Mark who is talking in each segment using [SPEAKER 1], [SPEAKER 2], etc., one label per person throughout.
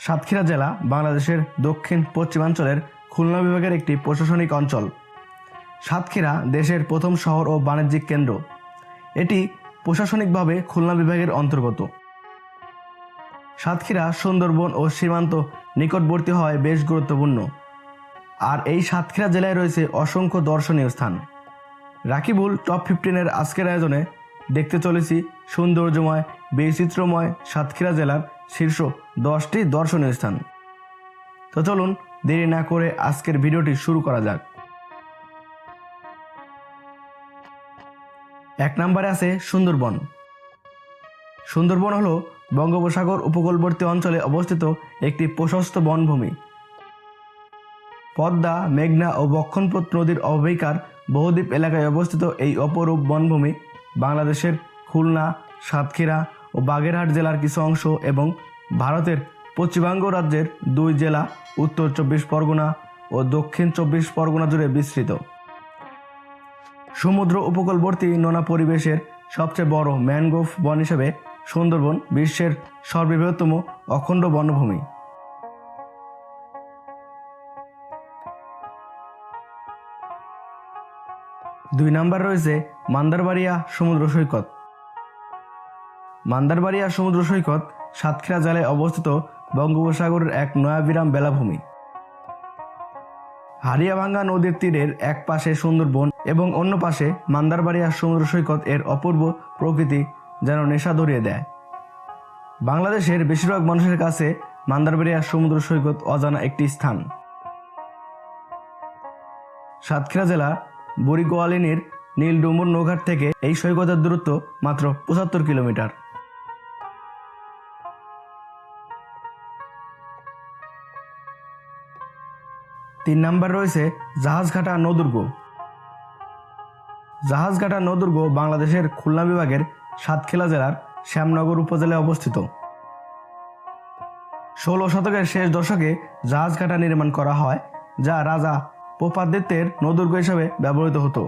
[SPEAKER 1] সাতক্ষীরা জেলা বাংলাদেশের দক্ষিণ পশ্চিমাঞ্চলের খুলনা বিভাগের একটি প্রশাসনিক অঞ্চল। সাতক্ষীরা দেশের প্রথম শহর ও বাণিজ্যিক কেন্দ্র। এটি প্রশাসনিকভাবে খুলনা বিভাগের অন্তর্গত। সাতক্ষীরা, সুন্দরবন ও সীমান্ত নিকটবর্তী হয় বেশ গুরুত্বপূর্ণ। আর এই সাতক্ষীরা জেলায় রয়েছে অসংখ্য দর্শনীয় স্থান। রাকিবুল টপ ফিফটিনের আজকের আয়োজনে দেখতে চলেছি সৌন্দর্যময় বৈচিত্র্যময় সাতক্ষীরা জেলার শীর্ষ দশটি দর্শনীয় স্থান। তো চলুন দেরি না করে আজকের ভিডিওটি শুরু করা যাক। এক নম্বরে আছে সুন্দরবন। সুন্দরবন হলো বঙ্গোপসাগর উপকূলবর্তী অঞ্চলে অবস্থিত একটি প্রশস্ত বনভূমি। পদ্মা, মেঘনা ও বক্ষণপত নদীর অববাহিকার বহুদ্বীপ এলাকায় অবস্থিত এই অপরূপ বনভূমি বাংলাদেশের খুলনা, সাতক্ষীরা ও বাগেরহাট জেলার কিছু অংশ এবং ভারতের পশ্চিমবঙ্গ রাজ্যের দুই জেলা উত্তর চব্বিশ পরগনা ও দক্ষিণ চব্বিশ পরগনা জুড়ে বিস্তৃত। সমুদ্র উপকূলবর্তী নোনা পরিবেশের সবচেয়ে বড় ম্যানগ্রোভ বন হিসেবে সুন্দরবন বিশ্বের সর্ববৃহত্তম অখণ্ড বনভূমি। দুই নাম্বার রয়েছে মান্দারবাড়িয়া সমুদ্র সৈকত। মান্দারবাড়িয়া সমুদ্র সৈকত সাতক্ষীরা জেলায় অবস্থিত বঙ্গোপসাগরের এক নয়াবিরাম বেলাভূমি। হারিয়াভাঙ্গা নদীর তীরের এক পাশে সুন্দরবন এবং অন্য পাশে মান্দারবাড়িয়া সমুদ্র সৈকত এর অপূর্ব প্রকৃতি যেন নেশা ধরিয়ে দেয়। বাংলাদেশের বেশিরভাগ মানুষের কাছে মান্দারবাড়িয়া সমুদ্র সৈকত অজানা একটি স্থান। সাতক্ষীরা জেলা বুড়িগোয়ালিনীর নীলডুমুর নৌঘাট থেকে এই সৈকতের দূরত্ব মাত্র পঁচাত্তর কিলোমিটার। তিন নাম্বার রয়েছে জাহাজঘাটা নদুর্গ। জাহাজঘাটা নৌদুর্গ বাংলাদেশের খুলনা বিভাগের সাতক্ষীরা জেলার শ্যামনগর উপজেলায় অবস্থিত। ষোলো শতকের শেষ দশকে জাহাজঘাটা নির্মাণ করা হয়, যা রাজা পোপাদিত্যের নদুর্গ হিসাবে ব্যবহৃত হতো।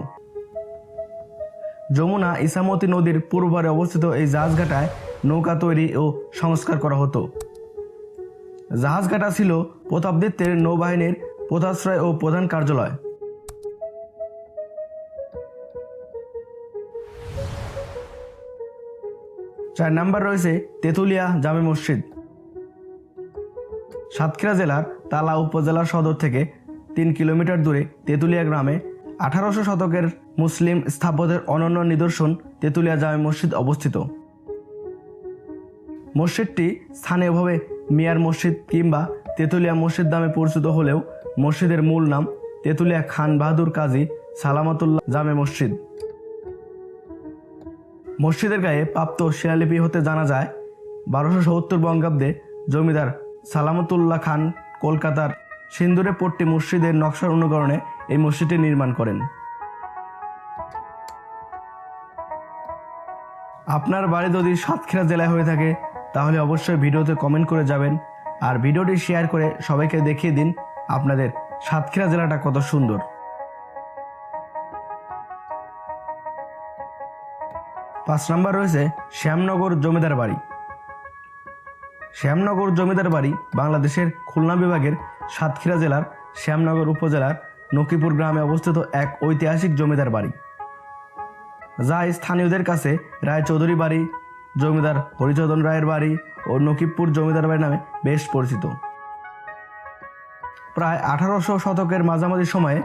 [SPEAKER 1] যমুনা ইসামতি নদীর পূর্বপারে অবস্থিত এই জাহাজঘাটায় নৌকা তৈরি ও সংস্কার করা হতো। জাহাজঘাটা ছিল প্রতাপদিত্যের নৌবাহিনীর পোতাশ্রয় ও প্রধান কার্যালয়। চার নাম্বার রয়েছে তেঁতুলিয়া জামে মসজিদ। সাতক্ষীরা জেলার তালা উপজেলা সদর থেকে তিন কিলোমিটার দূরে তেঁতুলিয়া গ্রামে আঠারোশো শতকের মুসলিম স্থাপত্যের অনন্য নিদর্শন তেঁতুলিয়া জামে মসজিদ অবস্থিত। মসজিদটি স্থানীয়ভাবে মিয়ার মসজিদ কিংবা তেঁতুলিয়া মসজিদ নামে পরিচিত হলেও মসজিদের মূল নাম তেঁতুলিয়া খান বাহাদুর কাজী সালামতুল্লাহ জামে মসজিদ। মসজিদের গায়ে প্রাপ্ত শিলালিপি হতে জানা যায়, বারোশো সত্তর বঙ্গাব্দে জমিদার সালামতুল্লাহ খান কলকাতার সিন্দুরে পট্টি মসজিদের নকশার অনুকরণে এই মসজিদটি নির্মাণ করেন। আপনার বাড়ি যদি সাতক্ষীরা জেলায় হয়ে থাকে, তাহলে অবশ্যই ভিডিওতে কমেন্ট করে যাবেন, আর ভিডিওটি শেয়ার করে সবাইকে দেখিয়ে দিন আপনাদের সাতক্ষীরা জেলাটা কত সুন্দর। পাঁচ নম্বর রয়েছে শ্যামনগর জমিদার বাড়ি। শ্যামনগর জমিদার বাড়ি বাংলাদেশের খুলনা বিভাগের সাতক্ষীরা জেলার শ্যামনগর উপজেলার নকিপুর গ্রামে অবস্থিত এক ঐতিহাসিক জমিদার বাড়ি। যা স্থানীয়দের কাছে রায় চৌধুরী বাড়ি, জমিদার হরিচন্দন রায়ের বাড়ি ও নকিবপুর জমিদার বাড়ি নামে বেশ পরিচিত। প্রায় আঠারোশো শতকের মাঝামাঝি সময়ে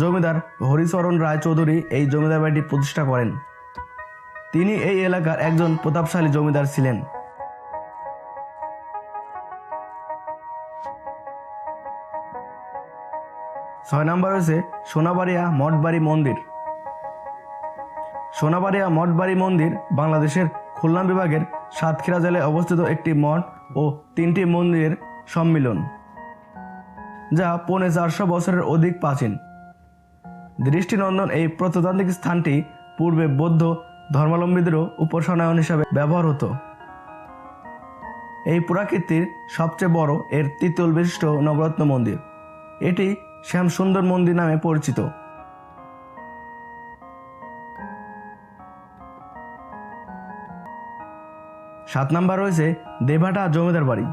[SPEAKER 1] জমিদার হরিচরণ রায় চৌধুরী এই জমিদার বাড়িটি প্রতিষ্ঠা করেন। তিনি এই এলাকার একজন প্রতাপশালী জমিদার ছিলেন। ছয় নম্বর হয়েছে সোনাবাড়িয়া মঠবাড়ি মন্দির। সোনাবাড়িয়া মঠবাড়ি মন্দির বাংলাদেশের খুলনা বিভাগের সাতক্ষীরা জেলায় অবস্থিত একটি মঠ ও তিনটি মন্দিরের সম্মিলন। যা পৌনে চারশো বছরের অধিক প্রাচীন। দৃষ্টিনন্দন এই প্রত্নতান্ত্রিক স্থানটি পূর্বে বৌদ্ধ ধর্মাবলম্বীদেরও উপাসনায়ন হিসাবে ব্যবহার হতো। এই পুরাকীর্তির সবচেয়ে বড় এর তৃতীয় বিশিষ্ট নবরত্ন মন্দির। এটি শ্যাম সুন্দর মন্দির নামে পরিচিত। সাত নাম্বার রয়েছে দেভাটা জমিদার বাড়ি।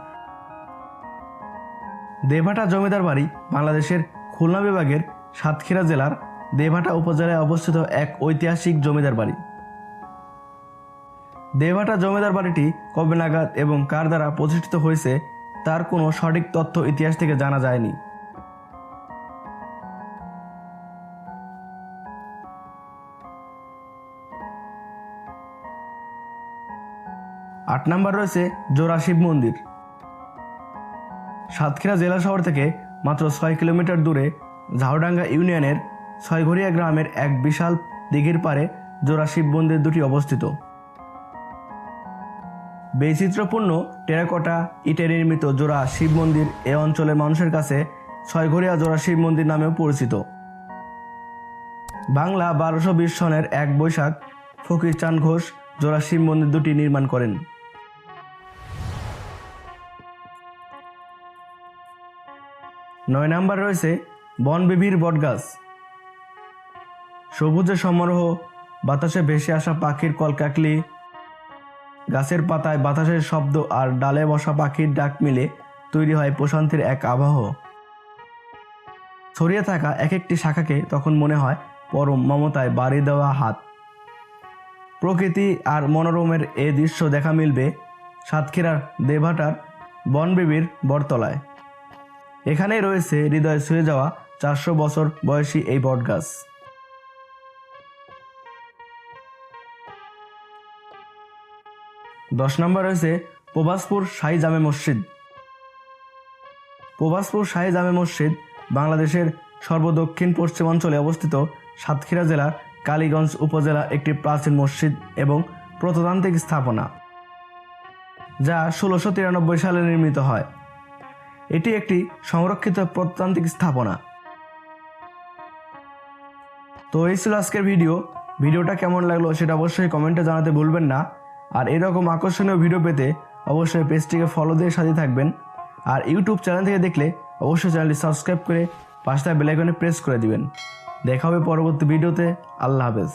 [SPEAKER 1] দেভাটা জমিদার বাড়ি বাংলাদেশের খুলনা বিভাগের সাতক্ষীরা জেলার দেভাটা উপজেলায় অবস্থিত এক ঐতিহাসিক জমিদার বাড়ি। দেভাটা জমিদার বাড়িটি কবে নাগাদ এবং কার দ্বারা প্রতিষ্ঠিত হয়েছে তার কোনো সঠিক তথ্য ইতিহাস থেকে জানা যায়নি। আট নম্বর রয়েছে জোড়া শিব মন্দির। সাতক্ষীরা জেলা শহর থেকে মাত্র ছয় কিলোমিটার দূরে ঝাউডাঙ্গা ইউনিয়নের ছয়ঘরিয়া গ্রামের এক বিশাল দিঘির পারে জোড়া শিব মন্দির দুটি অবস্থিত। বৈচিত্র্যপূর্ণ টেরাকোটা ইটে নির্মিত জোড়া শিব মন্দির এ অঞ্চলের মানুষের কাছে ছয়ঘরিয়া জোড়া শিব মন্দির নামেও পরিচিত। বাংলা বারোশো বিশ সনের এক বৈশাখ ফকির চান ঘোষ জোড়া শিব মন্দির দুটি নির্মাণ করেন। নয় নাম্বার রয়েছে বনবিবির বটগাছ। সবুজে সমারোহ, বাতাসে ভেসে আসা পাখির কলকাকলি, গাছের পাতায় বাতাসের শব্দ আর ডালে বসা পাখির ডাক মিলে তৈরি হয় প্রশান্তির এক আবহ। ছড়িয়ে থাকা এক একটি শাখাকে তখন মনে হয় পরম মমতায় বাড়ি দেওয়া হাত। প্রকৃতি আর মনোরমের এ দৃশ্য দেখা মিলবে সাতক্ষীরার দেভাটার বনবিবির বটতলায়। এখানেই রয়েছে হৃদয় ছুঁয়ে যাওয়া চারশো বছর বয়সী এই বটগাছ। দশ নম্বর রয়েছে প্রভাসপুর শাহী জামে মসজিদ। প্রভাসপুর শাহী জামে মসজিদ বাংলাদেশের সর্বদক্ষিণ পশ্চিমাঞ্চলে অবস্থিত সাতক্ষীরা জেলার কালীগঞ্জ উপজেলা একটি প্রাচীন মসজিদ এবং প্রত্নতান্ত্রিক স্থাপনা, যা ষোলোশো তিরানব্বই সালে নির্মিত হয়। এটি একটি সংরক্ষিত প্রত্নতান্ত্রিক স্থাপনা। তো এই ছিল আজকের ভিডিও। ভিডিওটা কেমন লাগল সেটা অবশ্যই কমেন্টে জানাতে ভুলবেন না। আর এরকম আকর্ষণীয় ভিডিও পেতে অবশ্যই পেজটিকে ফলো দিয়ে সাথে থাকবেন। আর ইউটিউব চ্যানেল থেকে দেখলে অবশ্যই চ্যানেলটি সাবস্ক্রাইব করে পাশটা বেলাইকনে প্রেস করে দিবেন। দেখা হবে পরবর্তী ভিডিওতে। আল্লাহ হাফেজ।